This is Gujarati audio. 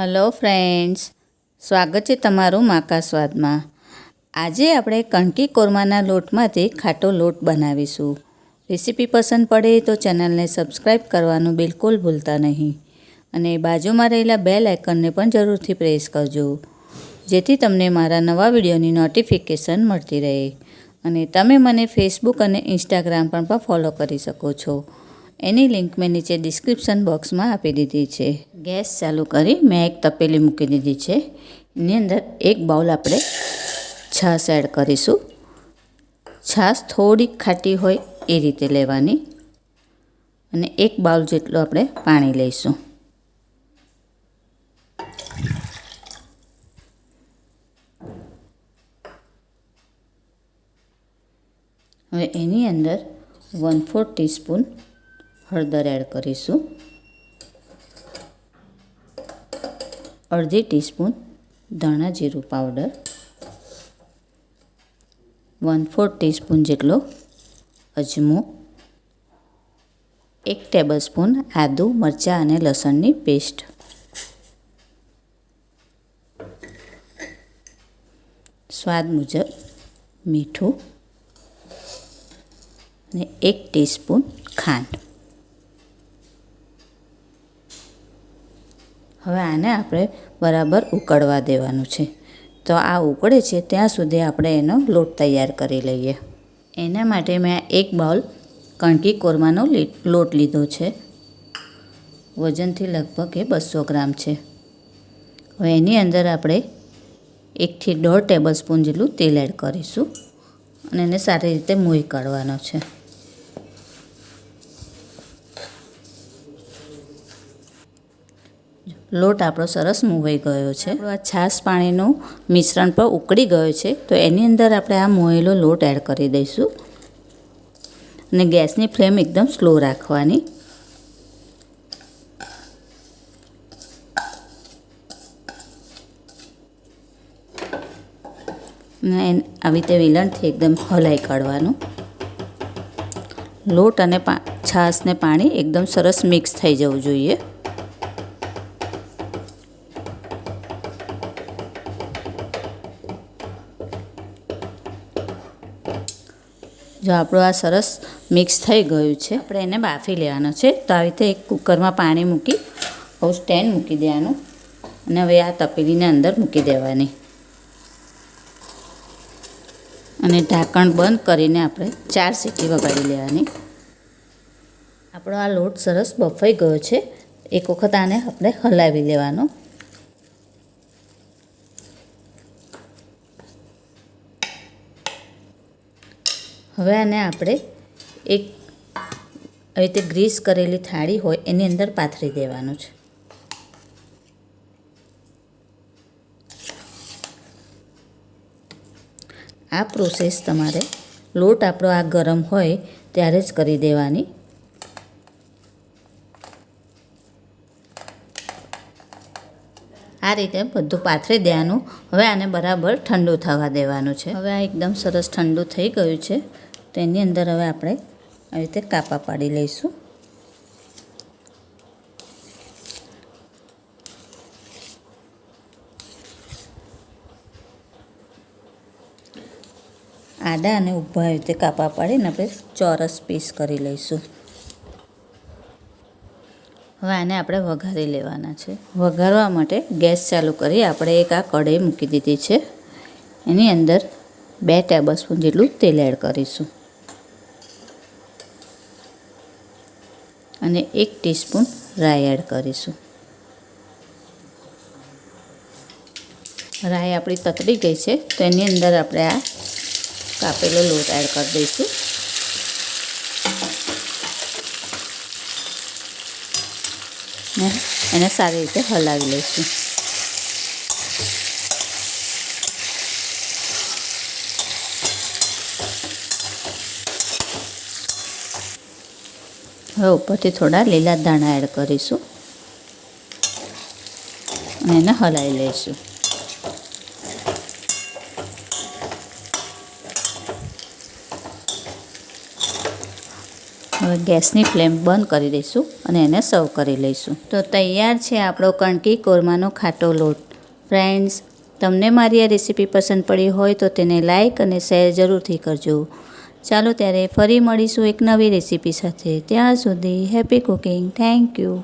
હલો ફ્રેન્ડ્સ સ્વાગત છે તમારું માકા સ્વાદમાં. આજે આપણે કણકી કોરમાના લોટમાંથી ખાટો લોટ બનાવીશું. રેસીપી પસંદ પડે તો ચેનલને સબસ્ક્રાઈબ કરવાનું બિલકુલ ભૂલતા નહીં. અને બાજુમાં રહેલા બેલ આઇકનને પણ જરૂરથી પ્રેસ કરજો. જેથી તમને મારા નવા વિડીયોની નોટિફિકેશન મળતી રહે. અને તમે મને ફેસબુક અને ઇન્સ્ટાગ્રામ પર પણ ફોલો કરી શકો છો. એની લિંક મેં નીચે ડિસ્ક્રિપ્શન બોક્સમાં આપી દીધી છે. ગેસ ચાલુ કરી મેં એક તપેલી મૂકી દીધી છે. એની અંદર એક બાઉલ આપણે છાશ એડ કરીશું. છાશ થોડીક ખાટી હોય એ રીતે લેવાની અને એક બાઉલ જેટલું આપણે પાણી લઈશું. હવે એની અંદર વન ફોર ટીસ્પૂન હળદર એડ કરીશું. અડધી ટીસ્પૂન ધાણા જીરું પાવડર. વન ફોર ટીસ્પૂન જેટલો અજમો. એક ટેબલસ્પૂન આદુ, મરચાં અને લસણની પેસ્ટ. સ્વાદ મુજબ મીઠું. અને એક ટીસ્પૂન ખાંડ. હવે આને આપણે બરાબર ઉકળવા દેવાનું છે. તો આ ઉકળે છે, ત્યાં સુધી આપણે એનો લોટ તૈયાર કરી લઈએ. એના માટે મેં એક બાઉલ કણકી કોરમાનો લોટ લીધો છે. વજનથી લગભગ એ બસો ગ્રામ છે. હવે એની અંદર આપણે એકથી દોઢ ટેબલ સ્પૂન જેટલું તેલ એડ કરીશું અને એને સારી રીતે મોઈ કાઢવાનો છે. લોટ આપણો સરસ મૂવાઈ ગયો છે. આ છાશ પાણીનું મિશ્રણ પણ ઉકળી ગયો છે. તો એની અંદર આપણે આ મોયેલો લોટ એડ કરી દઈશું. અને ગેસની ફ્લેમ એકદમ સ્લો રાખવાની. આવી રીતે વેલણથી એકદમ હલાઈ કાઢવાનું. લોટ અને છાશ ને પાણી એકદમ સરસ મિક્સ થઈ જવું જોઈએ. જો આપણું આ સરસ મિક્સ થઈ ગયું છે, આપણે એને બાફી લેવાનો છે. તો આવી રીતે એક કુકરમાં પાણી મૂકી, આવું સ્ટેન્ડ મૂકી દેવાનું. અને હવે આ તપેલીને અંદર મૂકી દેવાની. અને ઢાંકણ બંધ કરીને આપણે ચાર સીટી વગાડી લેવાની. આપણો આ લોટ સરસ બફાઈ ગયો છે. એક વખત આને આપણે હલાવી લેવાનો. હવે આને આપણે એક આવી રીતે ગ્રીસ કરેલી થાળી હોય એની અંદર પાથરી દેવાનું છે. આ પ્રોસેસ તમારે લોટ આપણો આ ગરમ હોય ત્યારે જ કરી દેવાની. આ રીતે બધું પાથરી દેવાનું. હવે આને બરાબર ઠંડુ થવા દેવાનું છે. હવે આ એકદમ સરસ ઠંડુ થઈ ગયું છે. તો એની અંદર હવે આપણે આવી રીતે કાપા પાડી લઈશું. આડા અને ઊભા આવી રીતે કાપા પાડીને આપણે ચોરસ પીસ કરી લઈશું. હવે આને આપણે વઘારી લેવાના છે. વઘારવા માટે ગેસ ચાલુ કરી આપણે એક આ કઢાઈ મૂકી દીધી છે. એની અંદર બે ટેબલ સ્પૂન જેટલું તેલ એડ કરીશું. અને એક ટીસ્પૂન રાઈ એડ કરીશું. રાઈ આપણી તતડી ગઈ છે, તો એની અંદર આપણે આ કાપેલો લોટ એડ કરી દઈશું. ને એને સારી રીતે હલાવી લઈશું. હવે ઉપરથી થોડા લીલા દાણા એડ કરીશું. અને એને હલાવી લઈશું. હવે ગેસની ફ્લેમ બંધ કરી દઈશું અને એને સર્વ કરી લઈશું. તો તૈયાર છે આપણો કણકી કોરમાનો ખાટો લોટ. ફ્રેન્ડ્સ, તમને મારી આ રેસીપી પસંદ પડી હોય તો તેને લાઇક અને શેર જરૂરથી કરજો. ચાલો ત્યારે ફરી મળીશું એક નવી રેસીપી સાથે. ત્યાં સુધી હેપી કુકિંગ. Thank you.